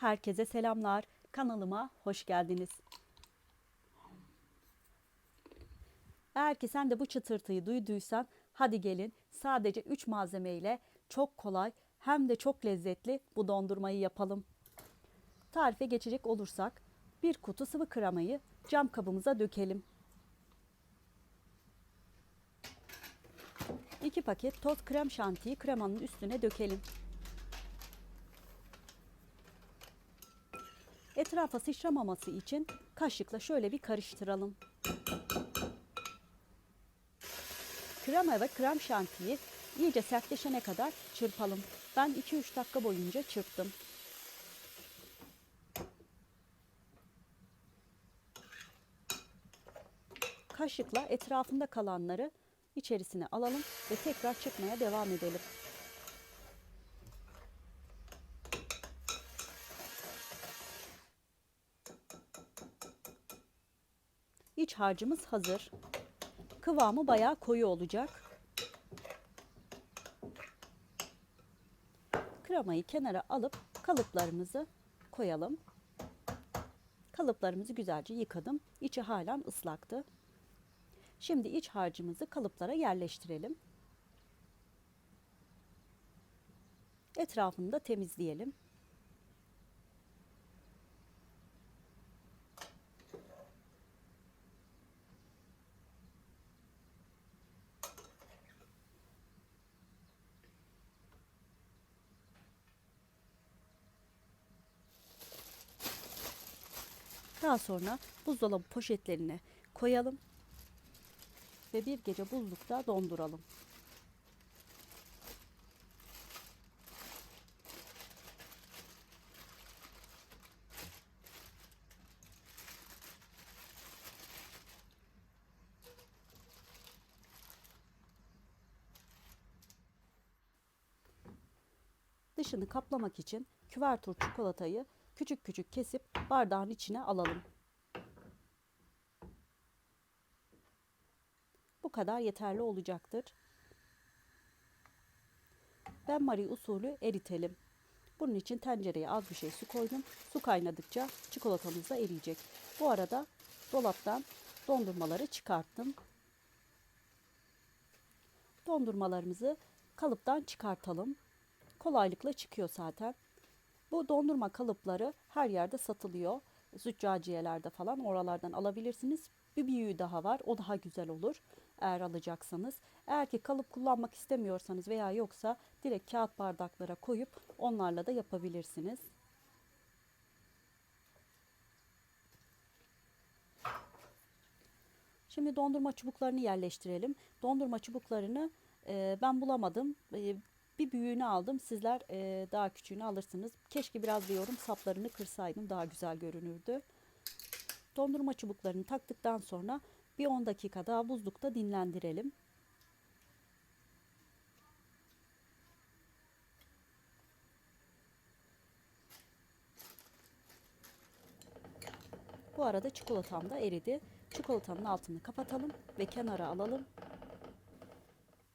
Herkese selamlar. Kanalıma hoş geldiniz. Eğer ki sen de bu çıtırtıyı duyduysan hadi gelin sadece 3 malzemeyle çok kolay hem de çok lezzetli bu dondurmayı yapalım. Tarife geçecek olursak bir kutu sıvı kremayı cam kabımıza dökelim. 2 paket toz krem şantiyi kremanın üstüne dökelim. Etrafa sıçramaması için kaşıkla şöyle bir karıştıralım. Krema ve krem şantiyi iyice sertleşene kadar çırpalım. Ben 2-3 dakika boyunca çırptım. Kaşıkla etrafında kalanları içerisine alalım ve tekrar çırpmaya devam edelim. İç harcımız hazır. Kıvamı bayağı koyu olacak. Kremayı kenara alıp kalıplarımızı koyalım. Kalıplarımızı güzelce yıkadım. İçi halen ıslaktı. Şimdi iç harcımızı kalıplara yerleştirelim. Etrafını da temizleyelim. Daha sonra buzdolabı poşetlerine koyalım ve bir gece buzlukta donduralım. Dışını kaplamak için küvertur çikolatayı küçük küçük kesip bardağın içine alalım. Bu kadar yeterli olacaktır. Ben Marie usulü eritelim. Bunun için tencereye az bir şey su koydum. Su kaynadıkça çikolatamız da eriyecek. Bu arada dolaptan dondurmaları çıkarttım. Dondurmalarımızı kalıptan çıkartalım. Kolaylıkla çıkıyor zaten. Bu dondurma kalıpları her yerde satılıyor. Züccaciyelerde falan oralardan alabilirsiniz. Bir büyüğü daha var. O daha güzel olur eğer alacaksanız. Eğer ki kalıp kullanmak istemiyorsanız veya yoksa direkt kağıt bardaklara koyup onlarla da yapabilirsiniz. Şimdi dondurma çubuklarını yerleştirelim. Dondurma çubuklarını e, ben bulamadım. E, bir büyüğünü aldım. Sizler e, daha küçüğünü alırsınız. Keşke biraz diyorum saplarını kırsaydım daha güzel görünürdü. Dondurma çubuklarını taktıktan sonra bir 10 dakika daha buzlukta dinlendirelim. Bu arada çikolatam da eridi. Çikolatanın altını kapatalım ve kenara alalım.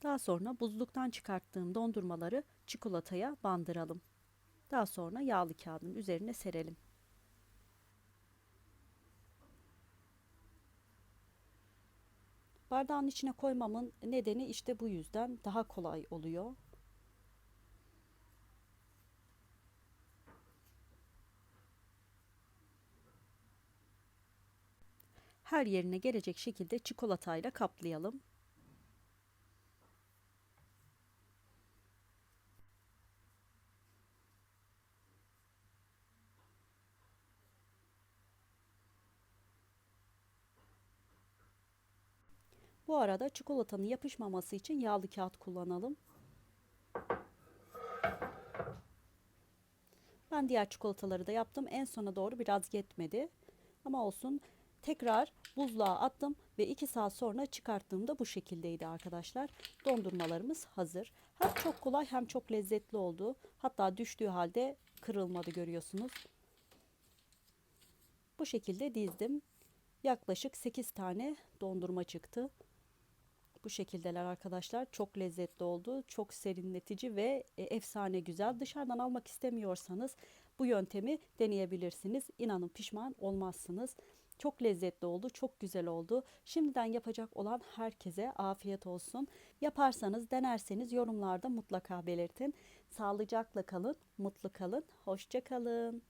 Daha sonra buzluktan çıkarttığım dondurmaları çikolataya bandıralım. Daha sonra yağlı kağıdın üzerine serelim. Bardağın içine koymamın nedeni işte bu yüzden daha kolay oluyor. Her yerine gelecek şekilde çikolatayla kaplayalım. Bu arada çikolatanın yapışmaması için yağlı kağıt kullanalım. Ben diğer çikolataları da yaptım. En sona doğru biraz yetmedi. Ama olsun. Tekrar buzluğa attım ve 2 saat sonra çıkarttığımda bu şekildeydi arkadaşlar. Dondurmalarımız hazır. Hem çok kolay hem çok lezzetli oldu. Hatta düştüğü halde kırılmadı görüyorsunuz. Bu şekilde dizdim. Yaklaşık 8 tane dondurma çıktı. Bu şekildeler arkadaşlar. Çok lezzetli oldu. Çok serinletici ve e, efsane güzel. Dışarıdan almak istemiyorsanız bu yöntemi deneyebilirsiniz. İnanın pişman olmazsınız. Çok lezzetli oldu, çok güzel oldu. Şimdiden yapacak olan herkese afiyet olsun. Yaparsanız, denerseniz yorumlarda mutlaka belirtin. Sağlıcakla kalın, mutlu kalın, hoşça kalın.